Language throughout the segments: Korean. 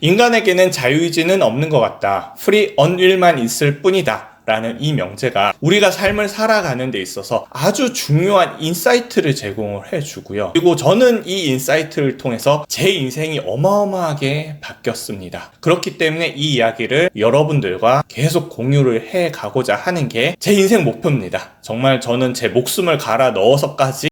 인간에게는 자유의지는 없는 것 같다. 프리 언윌만 있을 뿐이다. 라는 이 명제가 우리가 삶을 살아가는 데 있어서 아주 중요한 인사이트를 제공을 해주고요. 그리고 저는 이 인사이트를 통해서 제 인생이 어마어마하게 바뀌었습니다. 그렇기 때문에 이 이야기를 여러분들과 계속 공유를 해 가고자 하는 게 제 인생 목표입니다. 정말 저는 제 목숨을 갈아 넣어서까지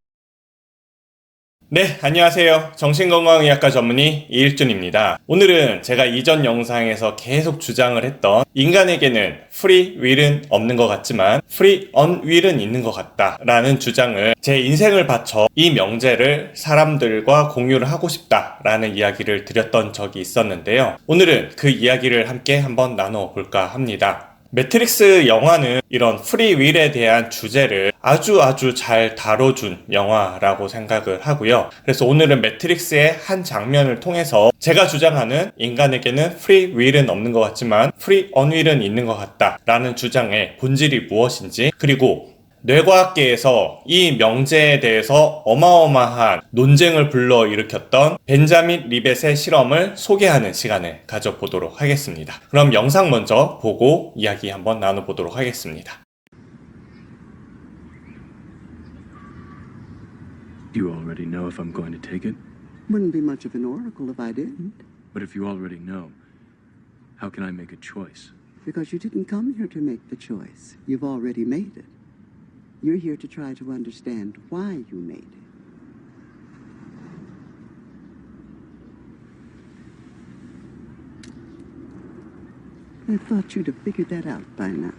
네, 안녕하세요. 정신건강의학과 전문의 이일준입니다. 오늘은 제가 이전 영상에서 계속 주장을 했던 인간에게는 프리 윌은 없는 것 같지만 프리 언 윌은 있는 것 같다 라는 주장을 제 인생을 바쳐 이 명제를 사람들과 공유를 하고 싶다 라는 이야기를 드렸던 적이 있었는데요. 오늘은 그 이야기를 함께 한번 나눠 볼까 합니다. 매트릭스 영화는 이런 프리 윌에 대한 주제를 아주 아주 잘 다뤄준 영화라고 생각을 하고요. 그래서 오늘은 매트릭스의 한 장면을 통해서 제가 주장하는 인간에게는 프리 윌은 없는 것 같지만 프리 언윌은 있는 것 같다라는 주장의 본질이 무엇인지 그리고 뇌과학계에서 이 명제에 대해서 어마어마한 논쟁을 불러일으켰던 벤자민 리벳의 실험을 소개하는 시간을 가져보도록 하겠습니다. 그럼 영상 먼저 보고 이야기 한번 나눠보도록 하겠습니다. You already know if I'm going to take it, Wouldn't be much of an oracle if I didn't, but if you already know, how can I make a choice? because you didn't come here to make the choice. You've already made it. You're here to try to understand why you made it. I thought you'd have figured that out by now.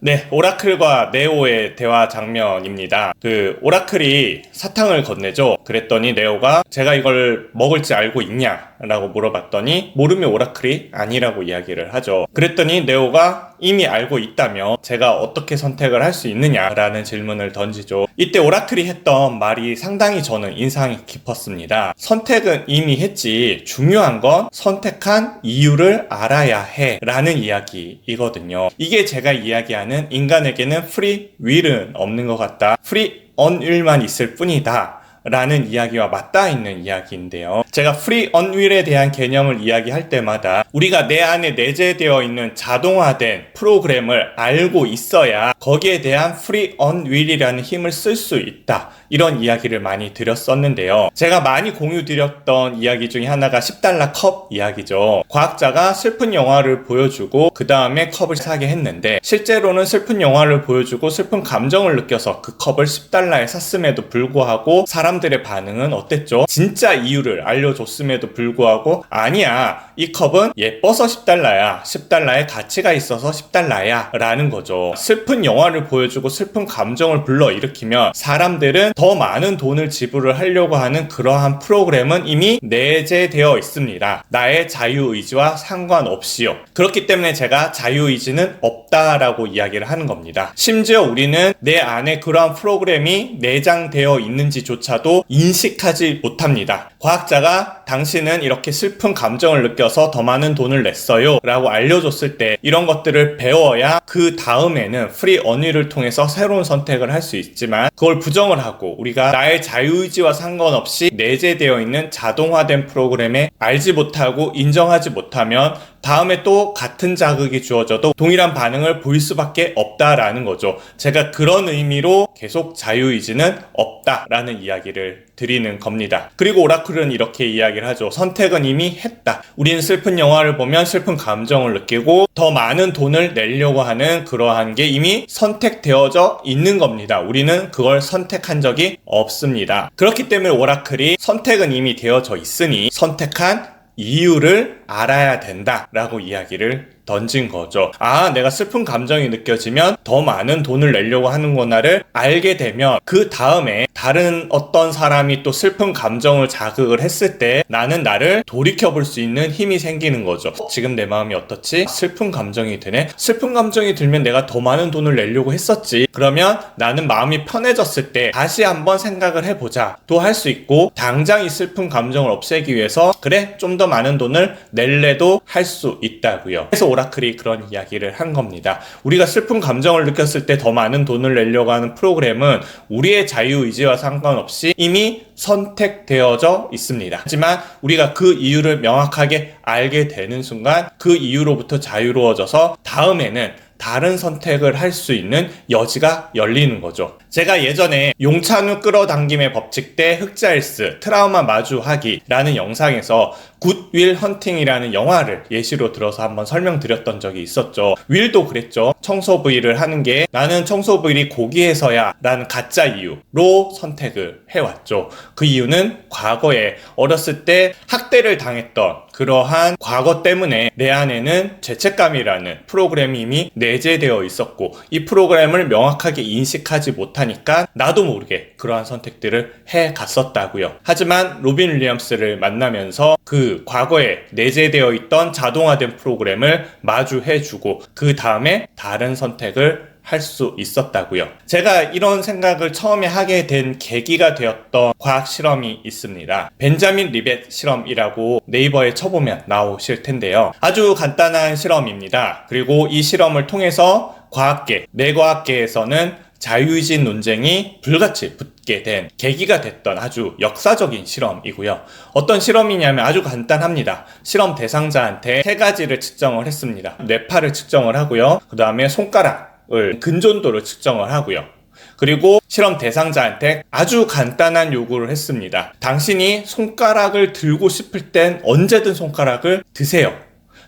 네, 오라클과 네오의 대화 장면입니다. 그 오라클이 사탕을 건네죠. 그랬더니 네오가 제가 이걸 먹을지 알고 있냐라고 물어봤더니 모르면 오라클이 아니라고 이야기를 하죠. 그랬더니 네오가 이미 알고 있다며 제가 어떻게 선택을 할 수 있느냐라는 질문을 던지죠. 이때 오라클이 했던 말이 상당히 저는 인상이 깊었습니다. 선택은 이미 했지 중요한 건 선택한 이유를 알아야 해 라는 이야기이거든요. 이게 제가 이야기 하는 인간에게는 프리 윌은 없는 것 같다. 프리 언윌만 있을 뿐이다. 라는 이야기와 맞닿아 있는 이야기인데요. 제가 프리 언윌에 대한 개념을 이야기할 때마다 우리가 내 안에 내재되어 있는 자동화된 프로그램을 알고 있어야 거기에 대한 프리 언윌이라는 힘을 쓸 수 있다. 이런 이야기를 많이 드렸었는데요. 제가 많이 공유 드렸던 이야기 중에 하나가 10달러 컵 이야기죠. 과학자가 슬픈 영화를 보여주고 그 다음에 컵을 사게 했는데 실제로는 슬픈 영화를 보여주고 슬픈 감정을 느껴서 그 컵을 10달러에 샀음에도 불구하고 사람 들의 반응은 어땠죠? 진짜 이유를 알려줬음에도 불구하고 아니야 이 컵은 예뻐서 10달러야 10달러의 가치가 있어서 10달러야 라는 거죠. 슬픈 영화를 보여주고 슬픈 감정을 불러일으키면 사람들은 더 많은 돈을 지불을 하려고 하는 그러한 프로그램은 이미 내재되어 있습니다. 나의 자유의지와 상관없이요. 그렇기 때문에 제가 자유의지는 없다라고 이야기를 하는 겁니다. 심지어 우리는 내 안에 그러한 프로그램이 내장되어 있는지조차도 인식하지 못합니다. 과학자가 당신은 이렇게 슬픈 감정을 느껴서 더 많은 돈을 냈어요 라고 알려줬을 때 이런 것들을 배워야 그 다음에는 프리 언위를 통해서 새로운 선택을 할 수 있지만 그걸 부정을 하고 우리가 나의 자유의지와 상관없이 내재되어 있는 자동화된 프로그램에 알지 못하고 인정하지 못하면 다음에 또 같은 자극이 주어져도 동일한 반응을 보일 수밖에 없다라는 거죠. 제가 그런 의미로 계속 자유의지는 없다라는 이야기를 드리는 겁니다. 그리고 오라클은 이렇게 이야기를 하죠. 선택은 이미 했다. 우리는 슬픈 영화를 보면 슬픈 감정을 느끼고 더 많은 돈을 내려고 하는 그러한 게 이미 선택되어져 있는 겁니다. 우리는 그걸 선택한 적이 없습니다. 그렇기 때문에 오라클이 선택은 이미 되어져 있으니 선택한 이유를 알아야 된다라고 이야기를 던진 거죠. 아, 내가 슬픈 감정이 느껴지면 더 많은 돈을 내려고 하는구나를 알게 되면 그 다음에 다른 어떤 사람이 또 슬픈 감정을 자극을 했을 때 나는 나를 돌이켜 볼 수 있는 힘이 생기는 거죠. 지금 내 마음이 어떻지? 슬픈 감정이 드네? 슬픈 감정이 들면 내가 더 많은 돈을 내려고 했었지. 그러면 나는 마음이 편해졌을 때 다시 한번 생각을 해보자. 또 할 수 있고 당장 이 슬픈 감정을 없애기 위해서 그래 좀 더 많은 돈을 낼래도 할 수 있다고요. 그래서 오라클이 그런 이야기를 한 겁니다. 우리가 슬픈 감정을 느꼈을 때 더 많은 돈을 내려고 하는 프로그램은 우리의 자유의지와 상관없이 이미 선택되어져 있습니다. 하지만 우리가 그 이유를 명확하게 알게 되는 순간 그 이유로부터 자유로워져서 다음에는 다른 선택을 할 수 있는 여지가 열리는 거죠. 제가 예전에 용찬우 끌어당김의 법칙 대 흑자일스 트라우마 마주하기라는 영상에서 굿윌 헌팅이라는 영화를 예시로 들어서 한번 설명드렸던 적이 있었죠. 윌도 그랬죠. 청소 부위를 하는 게 나는 청소 부위를 고기에서야 라는 가짜 이유로 선택을 해왔죠. 그 이유는 과거에 어렸을 때 학대를 당했던 그러한 과거 때문에 내 안에는 죄책감이라는 프로그램이 이미 내재되어 있었고 이 프로그램을 명확하게 인식하지 못하니까 나도 모르게 그러한 선택들을 해 갔었다고요. 하지만 로빈 윌리엄스를 만나면서 그 과거에 내재되어 있던 자동화된 프로그램을 마주해 주고 그 다음에 다른 선택을 할 수 있었다고요. 제가 이런 생각을 처음에 하게 된 계기가 되었던 과학 실험이 있습니다. 벤자민 리벳 실험이라고 네이버에 쳐보면 나오실 텐데요. 아주 간단한 실험입니다. 그리고 이 실험을 통해서 과학계, 뇌과학계에서는 자유의지 논쟁이 불같이 붙게 된 계기가 됐던 아주 역사적인 실험이고요. 어떤 실험이냐면 아주 간단합니다. 실험 대상자한테 세 가지를 측정을 했습니다. 뇌파를 측정을 하고요. 그 다음에 손가락 을 근존도를 측정을 하고요. 그리고 실험 대상자한테 아주 간단한 요구를 했습니다. 당신이 손가락을 들고 싶을 땐 언제든 손가락을 드세요.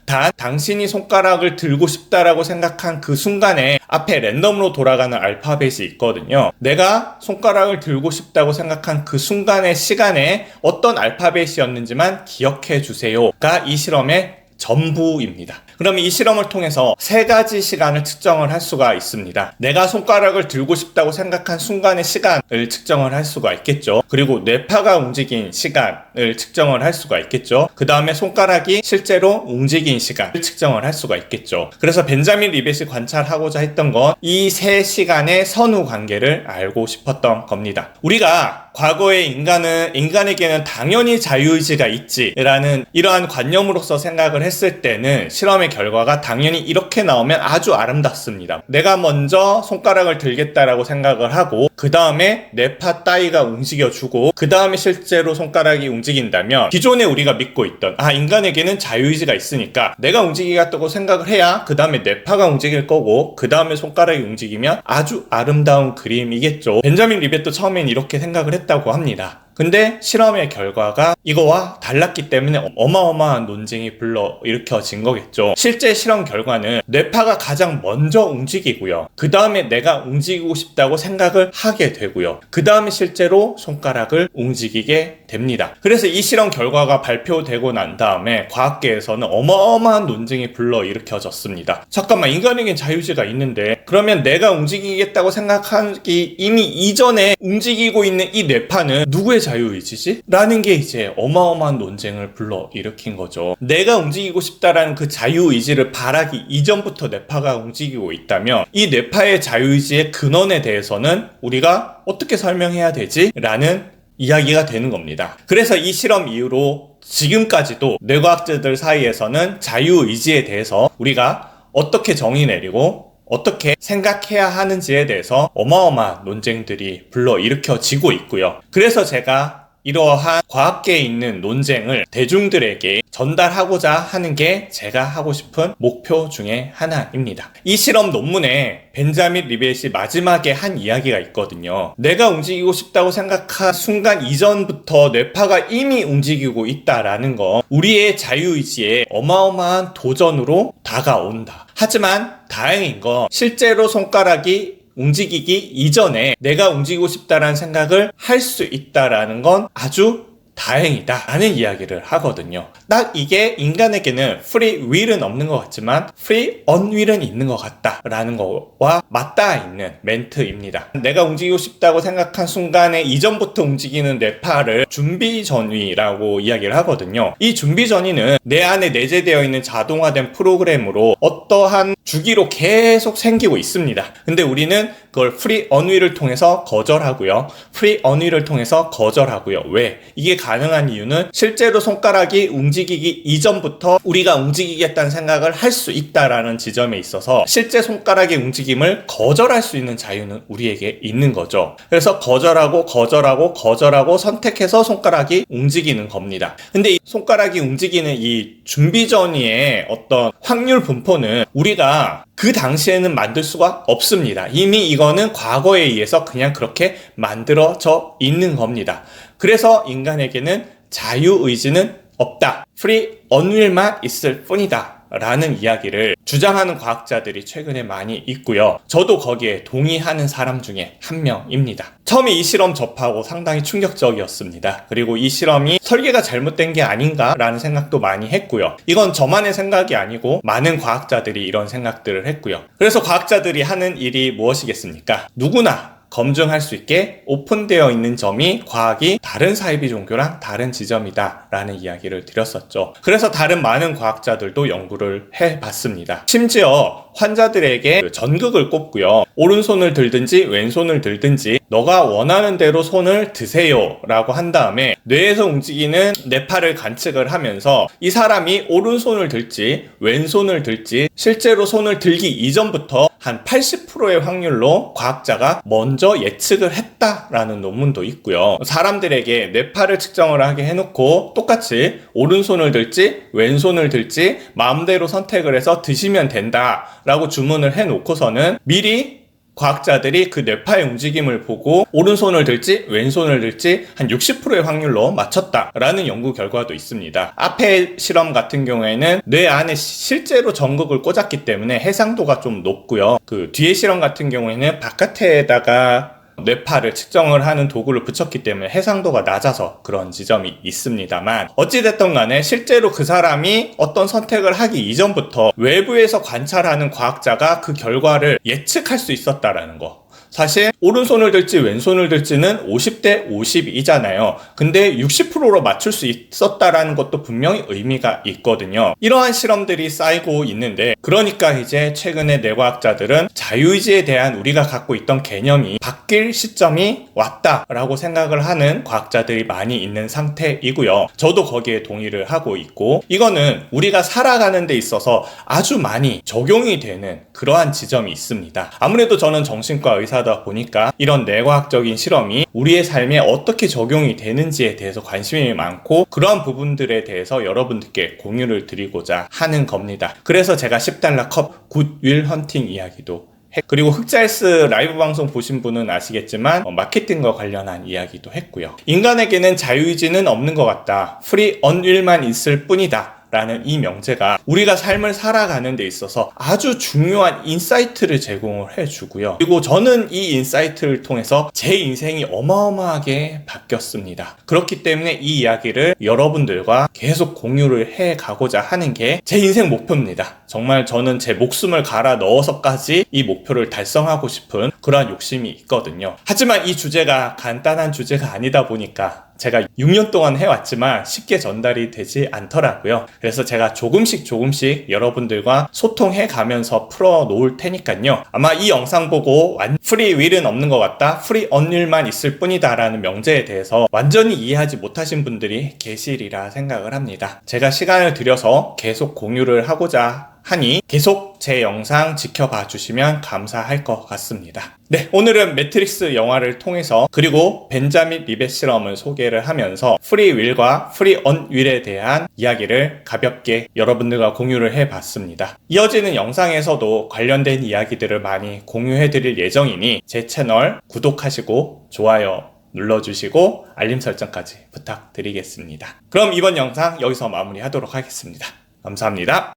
단 당신이 손가락을 들고 싶다라고 생각한 그 순간에 앞에 랜덤으로 돌아가는 알파벳이 있거든요. 내가 손가락을 들고 싶다고 생각한 그 순간의 시간에 어떤 알파벳이었는지만 기억해 주세요가 이 실험의 전부입니다. 그러면 이 실험을 통해서 세 가지 시간을 측정을 할 수가 있습니다. 내가 손가락을 들고 싶다고 생각한 순간의 시간을 측정을 할 수가 있겠죠. 그리고 뇌파가 움직인 시간을 측정을 할 수가 있겠죠. 그 다음에 손가락이 실제로 움직인 시간을 측정을 할 수가 있겠죠. 그래서 벤자민 리벳이 관찰하고자 했던 건 이 세 시간의 선후 관계를 알고 싶었던 겁니다. 우리가 과거의 인간은 인간에게는 당연히 자유의지가 있지라는 이러한 관념으로서 생각을 했을 때는 실험의 결과가 당연히 이렇게 나오면 아주 아름답습니다. 내가 먼저 손가락을 들겠다라고 생각을 하고 그 다음에 뇌파 따위가 움직여주고 그 다음에 실제로 손가락이 움직인다면 기존에 우리가 믿고 있던 아 인간에게는 자유의지가 있으니까 내가 움직이겠다고 생각을 해야 그 다음에 뇌파가 움직일 거고 그 다음에 손가락이 움직이면 아주 아름다운 그림이겠죠. 벤자민 리벳도 처음엔 이렇게 생각을 했다고 합니다. 근데 실험의 결과가 이거와 달랐기 때문에 어마어마한 논쟁이 불러 일으켜진 거겠죠. 실제 실험 결과는 뇌파가 가장 먼저 움직이고요. 그 다음에 내가 움직이고 싶다고 생각을 하게 되고요. 그 다음에 실제로 손가락을 움직이게 됩니다. 그래서 이 실험 결과가 발표되고 난 다음에 과학계에서는 어마어마한 논쟁이 불러 일으켜졌습니다. 잠깐만 인간에겐 자유의지가 있는데 그러면 내가 움직이겠다고 생각하기 이미 이전에 움직이고 있는 이 뇌파는 누구의 자유의지지? 라는 게 이제 어마어마한 논쟁을 불러 일으킨 거죠. 내가 움직이고 싶다라는 그 자유의지를 바라기 이전부터 뇌파가 움직이고 있다면 이 뇌파의 자유의지의 근원에 대해서는 우리가 어떻게 설명해야 되지? 라는 이야기가 되는 겁니다. 그래서 이 실험 이후로 지금까지도 뇌과학자들 사이에서는 자유의지에 대해서 우리가 어떻게 정의 내리고 어떻게 생각해야 하는지에 대해서 어마어마한 논쟁들이 불러 일으켜지고 있고요. 그래서 제가 이러한 과학계에 있는 논쟁을 대중들에게 전달하고자 하는 게 제가 하고 싶은 목표 중에 하나입니다. 이 실험 논문에 벤자민 리벳이 마지막에 한 이야기가 있거든요. 내가 움직이고 싶다고 생각한 순간 이전부터 뇌파가 이미 움직이고 있다라는 거 우리의 자유의지에 어마어마한 도전으로 다가온다. 하지만 다행인 건 실제로 손가락이 움직이기 이전에 내가 움직이고 싶다라는 생각을 할 수 있다라는 건 아주 다행이다 라는 이야기를 하거든요. 딱 이게 인간에게는 free will은 없는 것 같지만 free unwill은 있는 것 같다 라는 거와 맞닿아 있는 멘트입니다. 내가 움직이고 싶다고 생각한 순간에 이전부터 움직이는 뇌파를 준비 전위라고 이야기를 하거든요. 이 준비 전위는 내 안에 내재되어 있는 자동화된 프로그램으로 어떠한 주기로 계속 생기고 있습니다. 근데 우리는 그걸 free unwill을 통해서 거절하고요. free unwill을 통해서 거절하고요. 왜? 이게 가능한 이유는 실제로 손가락이 움직이기 이전부터 우리가 움직이겠다는 생각을 할 수 있다라는 지점에 있어서 실제 손가락의 움직임을 거절할 수 있는 자유는 우리에게 있는 거죠. 그래서 거절하고 거절하고 거절하고 선택해서 손가락이 움직이는 겁니다. 근데 이 손가락이 움직이는 이 준비 전이의 어떤 확률 분포는 우리가 그 당시에는 만들 수가 없습니다. 이미 이거는 과거에 의해서 그냥 그렇게 만들어져 있는 겁니다. 그래서 인간에게는 자유의지는 없다. 프리 언윌만 있을 뿐이다. 라는 이야기를 주장하는 과학자들이 최근에 많이 있고요. 저도 거기에 동의하는 사람 중에 한 명입니다. 처음에 이 실험 접하고 상당히 충격적이었습니다. 그리고 이 실험이 설계가 잘못된 게 아닌가라는 생각도 많이 했고요. 이건 저만의 생각이 아니고 많은 과학자들이 이런 생각들을 했고요. 그래서 과학자들이 하는 일이 무엇이겠습니까? 누구나 검증할 수 있게 오픈되어 있는 점이 과학이 다른 사이비 종교랑 다른 지점이다 라는 이야기를 드렸었죠. 그래서 다른 많은 과학자들도 연구를 해 봤습니다. 심지어 환자들에게 그 전극을 꼽고요. 오른손을 들든지 왼손을 들든지 너가 원하는 대로 손을 드세요 라고 한 다음에 뇌에서 움직이는 뇌파를 관측을 하면서 이 사람이 오른손을 들지 왼손을 들지 실제로 손을 들기 이전부터 한 80%의 확률로 과학자가 먼저 예측을 했다라는 논문도 있고요. 사람들에게 뇌파를 측정을 하게 해놓고 똑같이 오른손을 들지 왼손을 들지 마음대로 선택을 해서 드시면 된다라고 주문을 해놓고서는 미리 과학자들이 그 뇌파의 움직임을 보고 오른손을 들지 왼손을 들지 한 60%의 확률로 맞췄다라는 연구 결과도 있습니다. 앞에 실험 같은 경우에는 뇌 안에 시- 실제로 전극을 꽂았기 때문에 해상도가 좀 높고요. 그 뒤에 실험 같은 경우에는 바깥에다가 뇌파를 측정을 하는 도구를 붙였기 때문에 해상도가 낮아서 그런 지점이 있습니다만 어찌됐든 간에 실제로 그 사람이 어떤 선택을 하기 이전부터 외부에서 관찰하는 과학자가 그 결과를 예측할 수 있었다라는 거. 사실 오른손을 들지 왼손을 들지는 50대 50이잖아요. 근데 60%로 맞출 수 있었다라는 것도 분명히 의미가 있거든요. 이러한 실험들이 쌓이고 있는데 그러니까 이제 최근에 뇌과학자들은 자유의지에 대한 우리가 갖고 있던 개념이 바뀔 시점이 왔다라고 생각을 하는 과학자들이 많이 있는 상태이고요. 저도 거기에 동의를 하고 있고 이거는 우리가 살아가는 데 있어서 아주 많이 적용이 되는 그러한 지점이 있습니다. 아무래도 저는 정신과 의사 다 보니까 이런 뇌과학적인 실험이 우리의 삶에 어떻게 적용이 되는지에 대해서 관심이 많고 그러한 부분들에 대해서 여러분들께 공유를 드리고자 하는 겁니다. 그래서 제가 10달러 컵 굿윌 헌팅 이야기도 했- 그리고 흑잘스 라이브 방송 보신 분은 아시겠지만 어, 마케팅과 관련한 이야기도 했고요. 인간에게는 자유의지는 없는 것 같다. 프리 언윌만 있을 뿐이다. 라는 이 명제가 우리가 삶을 살아가는 데 있어서 아주 중요한 인사이트를 제공을 해주고요. 그리고 저는 이 인사이트를 통해서 제 인생이 어마어마하게 바뀌었습니다. 그렇기 때문에 이 이야기를 여러분들과 계속 공유를 해 가고자 하는 게 제 인생 목표입니다. 정말 저는 제 목숨을 갈아 넣어서까지 이 목표를 달성하고 싶은 그러한 욕심이 있거든요. 하지만 이 주제가 간단한 주제가 아니다 보니까 제가 6년 동안 해왔지만 쉽게 전달이 되지 않더라고요. 그래서 제가 조금씩 조금씩 여러분들과 소통해 가면서 풀어 놓을 테니까요. 아마 이 영상 보고 완 프리 윌은 없는 것 같다. 프리 언윌만 있을 뿐이다. 라는 명제에 대해서 완전히 이해하지 못하신 분들이 계시리라 생각을 합니다. 제가 시간을 들여서 계속 공유를 하고자 하니 계속 제 영상 지켜봐 주시면 감사할 것 같습니다. 네, 오늘은 매트릭스 영화를 통해서 그리고 벤자민 리벳 실험을 소개를 하면서 프리 윌과 프리 언 윌에 대한 이야기를 가볍게 여러분들과 공유를 해 봤습니다. 이어지는 영상에서도 관련된 이야기들을 많이 공유해 드릴 예정이니 제 채널 구독하시고 좋아요 눌러주시고 알림 설정까지 부탁드리겠습니다. 그럼 이번 영상 여기서 마무리하도록 하겠습니다. 감사합니다.